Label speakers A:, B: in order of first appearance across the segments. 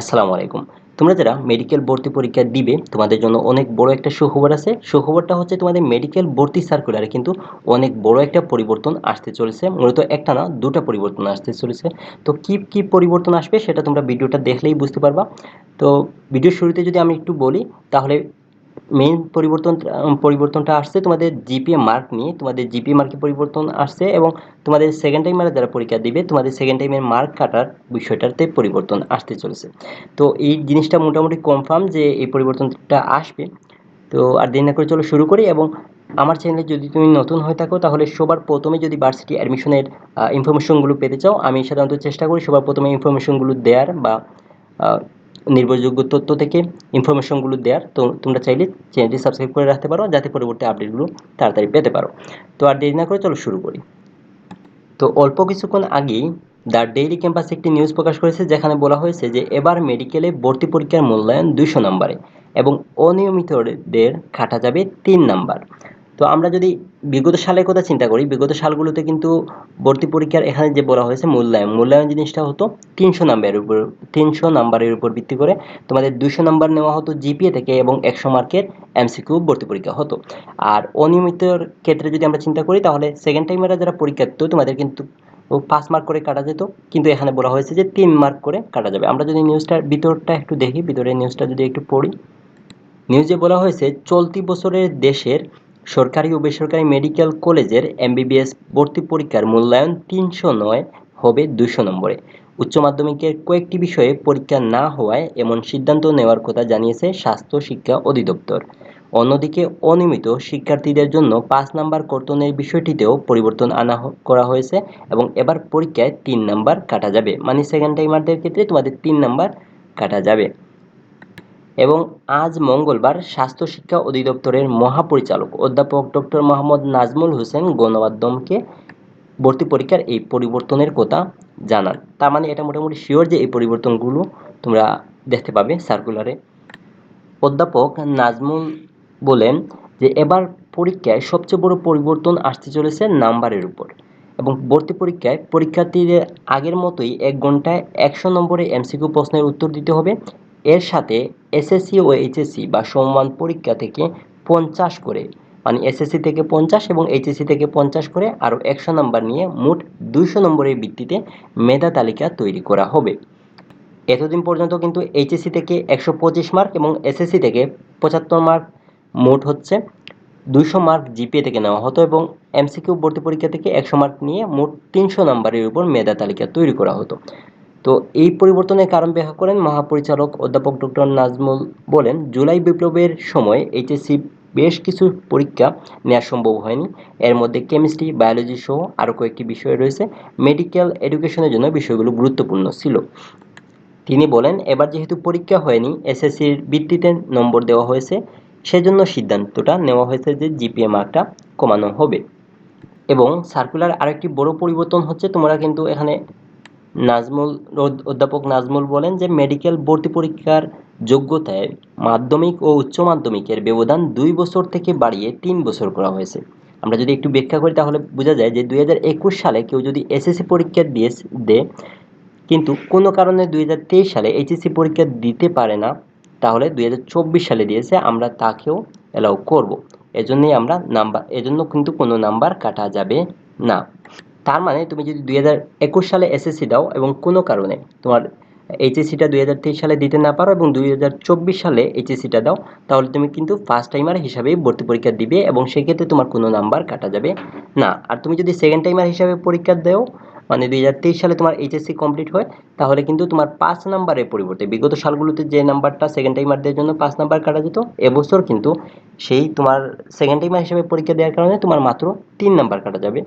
A: আসসালামু আলাইকুম। তোমরা যারা মেডিকেল ভর্তি পরীক্ষা দিবে, তোমাদের জন্য অনেক বড় একটা সুখবর আছে। সুখবরটা হচ্ছে তোমাদের মেডিকেল ভর্তি সার্কুলারে কিন্তু অনেক বড় একটা পরিবর্তন আসতে চলেছে। মূলত একটা না, দুটা পরিবর্তন আসতে চলেছে। তো কি কি পরিবর্তন আসবে সেটা তোমরা ভিডিওটা দেখলেই বুঝতে পারবা। তো ভিডিও শুরুতে যদি আমি একটু বলি, তাহলে মেইন পরিবর্তন পরিবর্তনটা আসছে তোমাদের জিপিএ মার্ক নিয়ে। তোমাদের জিপিএ মার্কে পরিবর্তন আসছে এবং তোমাদের সেকেন্ড টাইমারে যারা পরীক্ষা দিবে। তোমাদের সেকেন্ড টাইমের মার্ক কাটার বিষয়টাতে পরিবর্তন আসতে চলেছে। তো এই জিনিসটা মোটামুটি কনফার্ম যে এই পরিবর্তনটা আসবে। তো আর দেরি না করে চলো শুরু করি এবং আমার চ্যানেলে যদি তুমি নতুন হয়ে থাকো, তাহলে সবার প্রথমে যদি ভার্সিটি অ্যাডমিশনের ইনফরমেশনগুলো পেতে চাও, আমি সাধারণত চেষ্টা করি সবার প্রথমে ইনফরমেশনগুলো দেওয়ার বা নির্ভরযোগ্য তথ্য থেকে ইনফরমেশনগুলো দেওয়ার তো তোমরা চাইলে চ্যানেলটি সাবস্ক্রাইব করে রাখতে পারো, যাতে পরবর্তী আপডেটগুলো তাড়াতাড়ি পেতে পারো। তো আর দেরি না করে চলো শুরু করি। তো অল্প কিছুক্ষণ আগেই দ্য ডেইলি ক্যাম্পাস একটি নিউজ প্রকাশ করেছে, যেখানে বলা হয়েছে যে এবার মেডিকেলে ভর্তি পরীক্ষার মূল্যায়ন দুশো নম্বরে এবং অনিয়মিতদের কাটা যাবে তিন নাম্বার। তো আমরা যদি বিগত সালের কথা চিন্তা করি, বিগত সালগুলোতে কিন্তু ভর্তি পরীক্ষার এখানে যে বলা হয়েছে মূল্যায়ন মূল্যায়ন জিনিসটা হতো তিনশো নাম্বারের উপর, তিনশো নাম্বারের উপর ভিত্তি করে তোমাদের দুশো নাম্বার নেওয়া হতো জিপিএ থেকে এবং একশো মার্কের এমসিকিউ ভর্তি পরীক্ষা হতো। আর অনিয়মিতর ক্ষেত্রে যদি আমরা চিন্তা করি, তাহলে সেকেন্ড টাইমেরা যারা পরীক্ষা দিত তোমাদের কিন্তু ও পাঁচ মার্ক করে কাটা যেত, কিন্তু এখানে বলা হয়েছে যে তিন মার্ক করে কাটা যাবে। আমরা যদি নিউজটার ভিতরটা একটু দেখি, ভিতরের নিউজটা যদি একটু পড়ি। নিউজে বলা হয়েছে, চলতি বছরের দেশের সরকারি ও বেসরকারি মেডিকেল কলেজের এমবিবিএস ভর্তি পরীক্ষার মূল্যায়ন তিনশো নয় হবে দুশো নম্বরে। উচ্চ মাধ্যমিকের কয়েকটি বিষয়ে পরীক্ষা না হওয়ায় এমন সিদ্ধান্ত নেওয়ার কথা জানিয়েছে স্বাস্থ্য শিক্ষা অধিদপ্তর। অন্যদিকে অনিয়মিত শিক্ষার্থীদের জন্য পাঁচ নাম্বার কর্তনের বিষয়টিতেও পরিবর্তন আনা করা হয়েছে এবং এবার পরীক্ষায় তিন নাম্বার কাটা যাবে। মানে সেকেন্ড টাইমারদের ক্ষেত্রে তোমাদের তিন নাম্বার কাটা যাবে। এবং আজ মঙ্গলবার স্বাস্থ্য শিক্ষা অধিদপ্তরের মহাপরিচালক অধ্যাপক ডক্টর মোহাম্মদ নাজমুল হোসেন গণমাধ্যমকে ভর্তি পরীক্ষার এই পরিবর্তনের কথা জানান। তার মানে এটা মোটামুটি শিওর যে এই পরিবর্তনগুলো তোমরা দেখতে পাবে সার্কুলারে অধ্যাপক নাজমুল বলেন যে এবার পরীক্ষায় সবচেয়ে বড় পরিবর্তন আসতে চলেছে নাম্বারের উপর এবং ভর্তি পরীক্ষায় পরীক্ষার্থীদের আগের মতোই এক ঘন্টায় একশো নম্বরে এমসিকিউ প্রশ্নের উত্তর দিতে হবে এর সাথে এসএসসি ও এইচএসসি বা সমমান পরীক্ষা থেকে পঞ্চাশ করে মানে এসএসসি থেকে পঞ্চাশ এবং এইচএসসি থেকে পঞ্চাশ করে আরও একশো নম্বর নিয়ে মোট দুইশো নম্বরের ভিত্তিতে মেধা তালিকা তৈরি করা হবে। এতদিন পর্যন্ত কিন্তু এইচএসসি থেকে একশো পঁচিশ মার্ক এবং এসএসসি থেকে পঁচাত্তর মার্ক মোট হচ্ছে দুইশো মার্ক জিপিএ থেকে নেওয়া হতো এবং এমসিকিউ ভর্তি পরীক্ষা থেকে একশো মার্ক নিয়ে মোট তিনশো নম্বরের উপর মেধা তালিকা তৈরি করা হতো। তো এই পরিবর্তনের কারণ ব্যাখ্যা করেন মহাপরিচালক অধ্যাপক ডক্টর নাজমুল বলেন, জুলাই বিপ্লবের সময় এইচএসসি বেশ কিছু পরীক্ষা নেওয়া সম্ভব হয়নি। এর মধ্যে কেমিস্ট্রি, বায়োলজি সহ আরও কয়েকটি বিষয় রয়েছে। মেডিকেল এডুকেশনের জন্য বিষয়গুলো গুরুত্বপূর্ণ ছিল। তিনি বলেন, এবার যেহেতু পরীক্ষা হয়নি, এসএসসির ভিত্তিতে নম্বর দেওয়া হয়েছে, সেজন্য সিদ্ধান্তটা নেওয়া হয়েছে যে জিপিএ মার্কটা কমানো হবে। এবং সার্কুলার আরেকটি বড় পরিবর্তন হচ্ছে, তোমরা কিন্তু এখানে নাজমুল অধ্যাপক নাজমুল বলেন যে মেডিকেল ভর্তি পরীক্ষার যোগ্যতায় মাধ্যমিক ও উচ্চ মাধ্যমিকের ব্যবধান দুই বছর থেকে বাড়িয়ে তিন বছর করা হয়েছে। আমরা যদি একটু ব্যাখ্যা করি তাহলে বোঝা যায় যে দুই হাজার একুশ সালে কেউ যদি এসএসসি পরীক্ষা দিয়ে দেয় কিন্তু কোনো কারণে দুই হাজার তেইশ সালে এইচএসসি পরীক্ষা দিতে পারে না, তাহলে দুই হাজার চব্বিশ সালে দিয়েছে, আমরা তাকেও অ্যালাউ করব। এজন্যই আমরা নাম্বার, এজন্য কিন্তু কোনো নাম্বার কাটা যাবে না। তার মানে তুমি যদি দুই হাজার একুশ সালে এসএসসি দাও এবং কোনো কারণে তোমার এইচএসসিটা দুই হাজার তেইশ সালে দিতে না পারো এবং দুই হাজার চব্বিশ সালে এইচএসসিটা দাও, তাহলে তুমি কিন্তু ফার্স্ট টাইমার হিসাবেই ভর্তি পরীক্ষা দিবে এবং সেক্ষেত্রে তোমার কোনো নাম্বার কাটা যাবে না। আর তুমি যদি সেকেন্ড টাইমার হিসাবে পরীক্ষা দেও মানে দুই হাজার তেইশ সালে তোমার এইচএসসি কমপ্লিট হয়, তাহলে কিন্তু তোমার পাঁচ নাম্বারের পরিবর্তে, বিগত সালগুলোতে যে নাম্বারটা সেকেন্ড টাইমারদের জন্য পাঁচ নাম্বার কাটা যেত, এবছর কিন্তু সেই তোমার সেকেন্ড টাইমার হিসেবে পরীক্ষা দেওয়ার কারণে তোমার মাত্র তিন নাম্বার কাটা যাবে।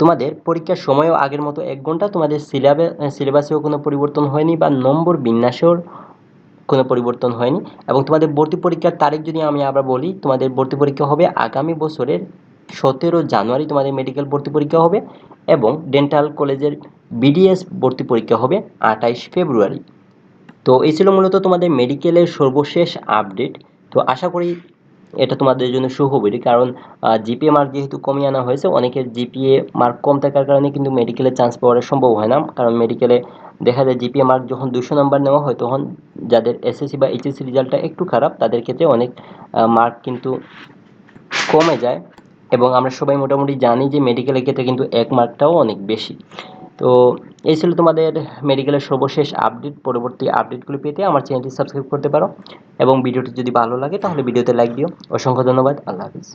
A: তোমাদের পরীক্ষার সময়ও আগের মতো এক ঘণ্টা, তোমাদের সিলেবাস সিলেবাসেও কোনো পরিবর্তন হয়নি বা নম্বর বিন্যাসেও কোনো পরিবর্তন হয়নি এবং তোমাদের ভর্তি পরীক্ষার তারিখ যদি আমি আবার বলি, তোমাদের ভর্তি পরীক্ষা হবে আগামী বছরের সতেরো জানুয়ারি, তোমাদের মেডিকেল ভর্তি পরীক্ষা হবে এবং ডেন্টাল কলেজের বিডিএস ভর্তি পরীক্ষা হবে আঠাইশ ফেব্রুয়ারি। তো এই ছিল মূলত তোমাদের মেডিকেলের সর্বশেষ আপডেট তো আশা করি এটা তোমাদের জন্য সুখবরই কারণ জিপিএ মার্ক যেহেতু কমিয়ে আনা হয়েছে, অনেকের জিপিএ মার্ক কম থাকার কারণে কিন্তু মেডিকেলে চান্স পাওয়ার সম্ভব হয় না। কারণ মেডিকেলে দেখা যায় জিপিএ মার্ক যখন দুশো নাম্বার নেওয়া হয়, তখন যাদের এসএসসি বা এইচএসসি রেজাল্টটা একটু খারাপ, তাদের ক্ষেত্রে অনেক মার্ক কিন্তু কমে যায়। এবং আমরা সবাই মোটামুটি জানি যে মেডিকেলের ক্ষেত্রে কিন্তু এক মার্কটাও অনেক বেশি। তো এই ছিল তোমাদের মেডিকেলের সর্বশেষ আপডেট পরবর্তী আপডেটগুলো পেতে আমার চ্যানেলটি সাবস্ক্রাইব করতে পারো এবং ভিডিওটি যদি ভালো লাগে তাহলে ভিডিওতে লাইক দিও। অসংখ্য ধন্যবাদ। আল্লাহ হাফিজ।